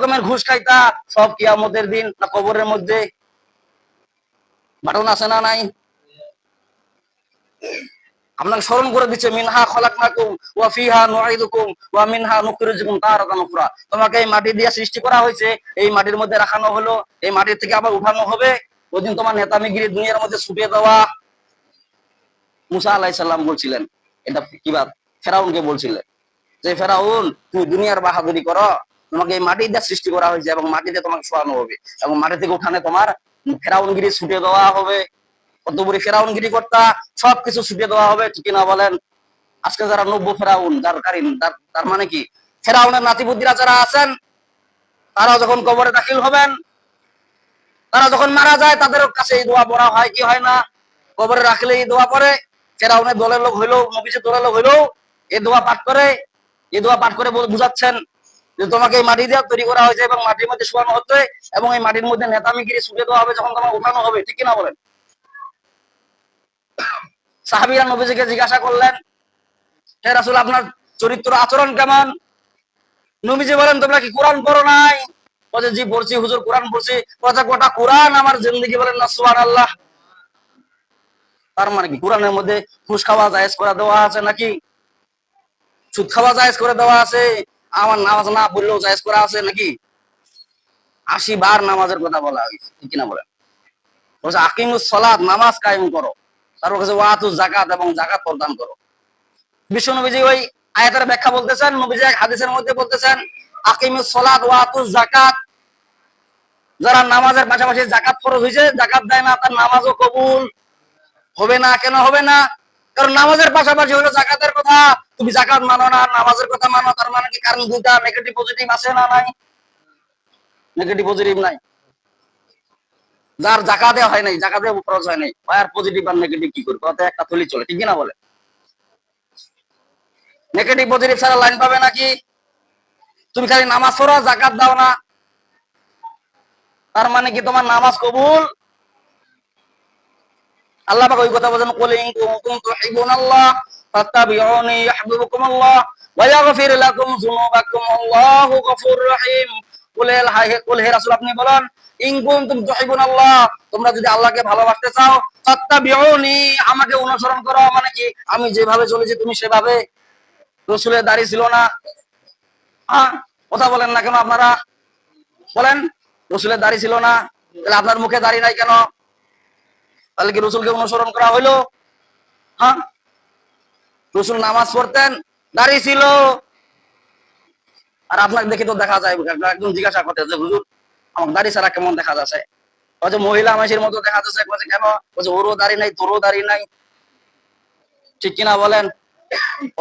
রকমের ঘুষ খাইতা, সব কিয়ামতের দিন না কবরের মধ্যে। বাটন আছে না নাই? আপনাকে স্মরণ করে দিচ্ছে, মিনহা খলাকনাকুম ওয়া ফিহা নুঈদুকুম ওয়া মিনহা নুখরিজুকুম তারাতান উখরা। তোমাকে এই মাটি দিয়ে সৃষ্টি করা হয়েছে, এই মাটির মধ্যে রাখানো হলো, এই মাটির থেকে আবার উঠানো হবে। ওইদিন তোমার নেতামিগিরি দুনিয়ার মধ্যে ছুটে দেওয়া। মুসা আলাইহিস সালাম বলছিলেন, এটা কি কিবা ফেরাউনকে বলছিলেন যে, ফেরাউন তুমি দুনিয়ার বাহাদুরি করো। তোমাকে এই মাটি দিয়ে সৃষ্টি করা হয়েছে এবং মাটিতে তোমাকে শোয়ানো হবে এবং মাটি থেকে উঠানে তোমার ফেরাউনগিরি ছুটে দেওয়া হবে। কত বড় ফেরাউনগিরি কর্তা, সবকিছু ছুটে দেওয়া হবে। ঠিক না বলেন? আজকে যারা নব্য ফেরাউন, যার কারিন তার মানে কি? ফেরাউনের নাতিবুদ্ধিরা যারা আছেন তারা যখন কবরে দাখিল হবেন, তারা যখন মারা যায় তাদের কাছে এই দোয়া পড়া হয়, কি হয় না? কবরে রাখলে এই দোয়া পড়ে। ফেরাউনের দলের লোক হইলেও, নবীজের দলের লোক হইলেও এই দোয়া পাঠ করে এই দোয়া পাঠ করে বুঝাচ্ছেন যে তোমাকে এই মাটি দিয়ে তৈরি করা হয়েছে এবং মাটির মধ্যে শোয়ানো হচ্ছে এবং এই মাটির মধ্যে নেতামিগিরি ছুটে দেওয়া হবে, যখন তোমার উঠানো হবে, ঠিক কিনা বলেন? সাহাবিরা নবীজিকে জিজ্ঞাসা করলেন, হে রাসূল, আপনার চরিত্র আচরণ কেমন? নবীজি বলেন, তোমরা কি কোরআন পড়ো নাই? বলছে জি, পড়ছি, হুজুর, কোরআন পড়ছি। কথা গোটা কোরআন আমার জিন্দগি বলেন না, সুবহানাল্লাহ। তার মানে কি, কোরআনের মধ্যে ঘুষ খাওয়া জায়েজ করে দেওয়া আছে নাকি? সুদ খাওয়া জায়েজ করে দেওয়া আছে? আমার নামাজ না পড়লেও জায়েজ করা আছে নাকি? আশি বার নামাজের কথা বলা হয়েছে কিনা বলেন? বলছে সালাত, নামাজ কায়েম করো। তারপর কাছে ওয়াতু জাকাত এবং জাকাত প্রদান করো। নবীজি ওই আয়াতের ব্যাখ্যা বলতেছেন, নবীজি এক হাদিসের মধ্যে বলতেছেন, আকিমুস সালাত, ওয়াতু জাকাত যারা নামাজের পাশাপাশি জাকাত ফরজ হয়েছে জাকাত দেয় না, তার নামাজও কবুল হবে না, কেন হবে না? কারণ নামাজের পাশাপাশি হলো জাকাতের কথা। তুমি জাকাত মানো না, নামাজের কথা মানো, তার মানে কি কারণ দুইটা? নেগেটিভ পজিটিভ আছে না নাই? নেগেটিভ পজিটিভ নাই। যার জাকাতে হয় নাই, জাকাতে খরচ হয় নাই আর পজিটিভ আর নেগেটিভ কি করবে? অত একটা থলি চলে, ঠিক না বলে? নেগেটিভ পজিটিভ ছাড়া লাইন পাবে নাকি? তুমি খালি নামাজ পড়ো জাকাত দাও না। তার মানে কি তোমার নামাজ কবুল? আল্লাহ পাক ওই কথা বলেন কুল ইন কুনতুম তুহিব্বুনাল্লাহ ফাত্তাবিউনি ওয়া লাকুম যুনুবাকুম, আল্লাহু রহিম। কুল হে রাসূল, আপনি বলেন, ইন কুনতুম তুহিব্বুনাল্লাহ তোমরা যদি আল্লাহকে ভালোবাসতে চাও, ফাত্তাবিউনি, আমাকে অনুসরণ করো। মানে কি, আমি যেভাবে চলেছি তুমি সেভাবে। রসুলের দাড়ি ছিল না। হ্যাঁ কথা বলেন না কেন আপনারা? বলেন, রসুলের দাড়ি ছিল না। তাহলে আপনার মুখে দাড়ি নাই কেন? তাহলে কি রসুলকে অনুসরণ করা হইল? হ্যাঁ? রসুল নামাজ পড়তেন দাড়ি ছিল। আর আপনাকে দেখে তো দেখা যায় একদম জিজ্ঞাসা করতে যে, হুজুর, আমার দাড়ি ছাড়া কেমন দেখা যাচ্ছে? বলছে মহিলা মাসির মতো দেখা যাচ্ছে বলছে কেন? বলছে ওরও দাড়ি নাই, তোরও দাড়ি নাই। ঠিক কিনা বলেন?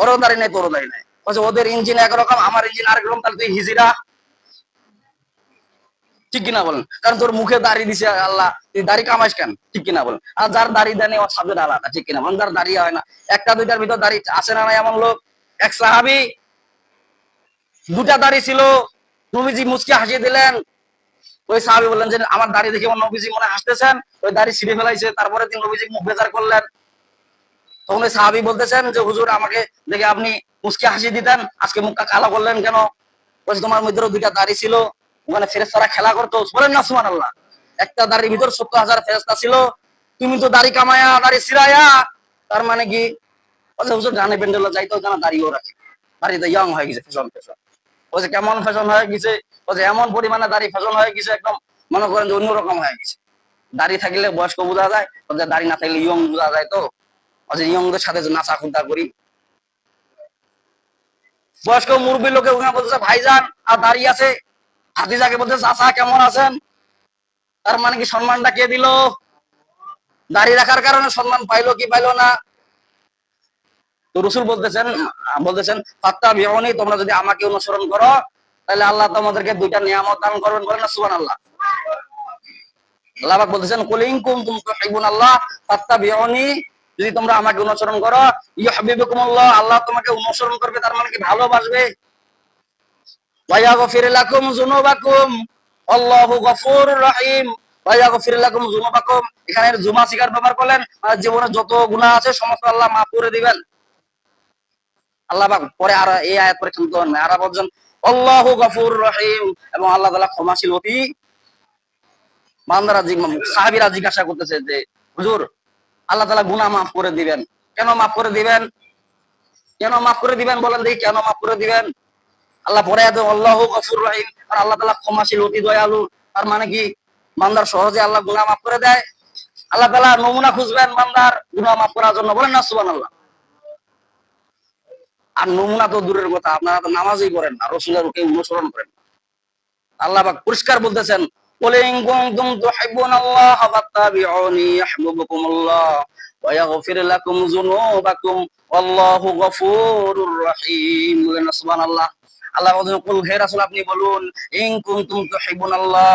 ওরও দাড়ি নাই, তোরও দাড়ি নাই। বলছে ওদের ইঞ্জিন একরকম, আমার ইঞ্জিন আরেক রকম, তাহলে তুই হিজিরা? ঠিক কিনা বলেন? কারণ তোর মুখে দাড়ি দিছে আল্লাহ, তুই দাড়ি কামাইস কেন? ঠিক কিনা বলেন? আর যার দাড়ি দেয় ওর সাবজেক্ট আলাদা ঠিক কিনা বলেন? যার দাড়ি হয় না। একটা, দুইটার ভিতর দাড়ি আছে না এমন লোক? এক সাহাবি, দুটা দাড়ি ছিল, নবীজি মুচকে হাসিয়ে দিলেন। ওই সাহাবি বললেন যে, আমার দাড়ি দেখে নবীজি মনে হাসতেছেন? ওই দাড়ি ছিঁড়ে ফেলাইছে। তারপরে তিনি নবীজি মুখ বেজার করলেন। তখন ওই সাহাবি বলতেছেন যে, হুজুর, আমাকে দেখে আপনি মুচকে হাসিয়ে দিতেন। আজকে মুখটা কালো করলেন কেন? তোমার মধ্যেও দুইটা দাড়ি ছিল। ওখানে ফেরেস্তারা খেলা করতো বলেন না সুমান আল্লাহ। একটা দাড়ির ভিতর সত্তর হাজার ফেরেস্তা ছিল। তুমি তো দাড়ি কামায়া, দাড়ি সিরায়া তার মানে কি? বলছে হুজুর গানে যাইতো রাখে। ইয়ং হয়ে গেছে ফ্যাশন ফ্যাশন বলছে কেমন ফ্যাশন হয়ে গেছে? বলছে এমন পরিমাণে ফ্যাশন হয়ে গেছে, একদম মনে করেন যে অন্যরকম হয়ে গেছে। দাড়ি থাকলে বয়স্ক বোঝা যায় বলছে দাড়ি না থাকলে ইয়ং বোঝা যায় তো? বলছে ইয়ংদের সাথে নাচা খুঁটা করি। বয়স্ক মুরব্বী লোকে ওখানে ভাইজান, আর দাঁড়িয়ে আছে। হাতিজাকে বলতে চাচা, কেমন আছেন? তার মানে কি সম্মানটা কে দিল? দাড়ি রাখার কারণে সম্মান পাইলো কি পাইলো না? তো রসুল বলতেছেন বলতেছেন ফাত্তা বিহনি তোমরা যদি আমাকে অনুসরণ করো, তাহলে আল্লাহ তোমাদেরকে দুইটা নিয়ামত দান করবেন বলেন না? সুবান আল্লাহ আল্লাহ বলতেছেন, কুলিং কুম তুম তুহিবুন আল্লাহ ফাত্তা বিহনি যদি তোমরা আমাকে অনুসরণ করো, ইউহিব্বুকুমুল্লাহ, আল্লাহ তোমাকে অনুসরণ করবে, তার মানে কি ভালোবাসবে? ওয়ায়াগফির লাকুম যুনুবাকুম আল্লাহু গফুরুর রহিম। ওয়ায়াগফির লাকুম যুনুবাকুম এখানে জুমা শিকার করলেন। জীবনে যত গুনাহ আছে সমস্ত আল্লাহ মাফ করে দিবেন। আল্লাহ পাক পরে আর এই আয়াত পরে আর বলছেন, আল্লাহু গফুর রহিম। এবং আল্লাহ ক্ষমাশীল অতি। বান্দারা জিজ্ঞাসা করতেছে যে, হুজুর, আল্লাহ তাআলা গুনাহ মাফ করে দিবেন। কেন মাফ করে দিবেন? কেন মাফ করে দিবেন বলেন দেখি, কেন মাফ করে দিবেন? আল্লাহ পরে আল্লাহ গফুর আর আল্লাহ তালা ক্ষমাশীল, অতি দয়ালু। আর মানে কি? মান্দার সহজে আল্লাহ মাফ করে দেয়। আল্লাহ তালা নমুনা খুঁজবেন মান্দার মাফ করার জন্য। বলেন না সুবান আল্লাহ আর নমুনা তো দূরের কথা। আপনারা তো নামাজই করেন আর রসুলের অনুসরণ করেন আল্লাহ পরিষ্কার বলতেছেন ওয়া লাকুম গফুরুর রহিম। বলেন সুবহানাল্লাহ। আল্লাহ কুল হে রাসূল, আপনি বলুন, ইন কুনতুম তুহিব্বুনাল্লাহ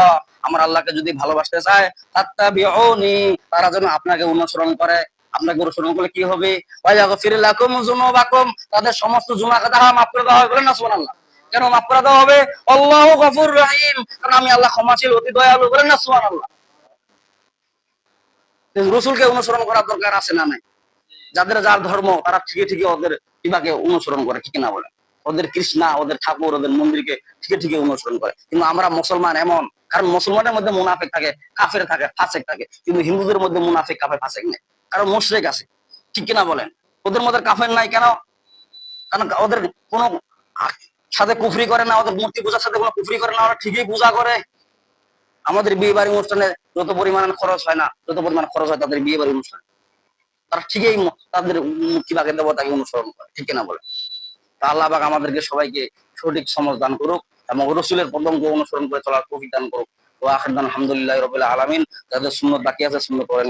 আমার আল্লাহকে যদি ভালোবাসতে চায় ফাত্তাবিউনি তারা যেন আপনাকে অনুসরণ করে। আপনাকে অনুসরণ করলে কি হবে? ওয়ায়াগফির লাকুম যুনুবাকুম তাদের সমস্ত গুনাহ কথা মাফ করে দেওয়া হবে। বলেন না, সুবহানাল্লাহ। কেন মাফ করে দেওয়া হবে? আল্লাহ গফুর রহিম কারণ আমি আল্লাহ ক্ষমাশীল, অতি দয়ালু। বলেন না, সুবহানাল্লাহ। রসুলকে অনুসরণ করার দরকার আছে না নাই? যাদের যার ধর্ম, তারা ঠিকই ঠিকই ওদের বিভাগে অনুসরণ করে, ঠিক না বলে ওদের কৃষ্ণা, ওদের ঠাকুর, ওদের মন্দিরকে ঠিকই ঠিকই অনুসরণ করে। কিন্তু আমরা মুসলমান এমন, কারণ মুসলমানের মধ্যে মুনাফিক থাকে, কাফের থাকে, ফাসেক থাকে। কিন্তু হিন্দুদের মধ্যে মুনাফিক, কাফের, ফাসেক নেই। কারণ মুশরিক আছে। ঠিক কিনা বলেন? ওদের মধ্যে কাফের নাই কেন? কারণ ওদের কোনো সাথে কুফরি করে না, ওদের মূর্তি পূজার সাথে কোনো কুফরি করে না, ওরা ঠিকই পূজা করে। আমাদের বিয়ে বাড়ি অনুষ্ঠানে যত পরিমাণ খরচ হয় না, যত পরিমাণ খরচ হয় তাদের বিয়ে বাড়ি অনুষ্ঠানে। তারা ঠিকই তাদের মূর্তি বাগে দেবতাকে অনুসরণ করে। ঠিক কিনা বলে তা আল্লাহ পাক আমাদেরকে সবাইকে সঠিক সমাজ দান করুক এবং রসুলের পদঙ্গ অনুসরণ করে চলার প্রফিট দান করুক। ও আখির আলহামদুলিল্লাহ রবিল্লা আলমিন। যাদের সুন্দর বাকি আছে সুন্দর করেন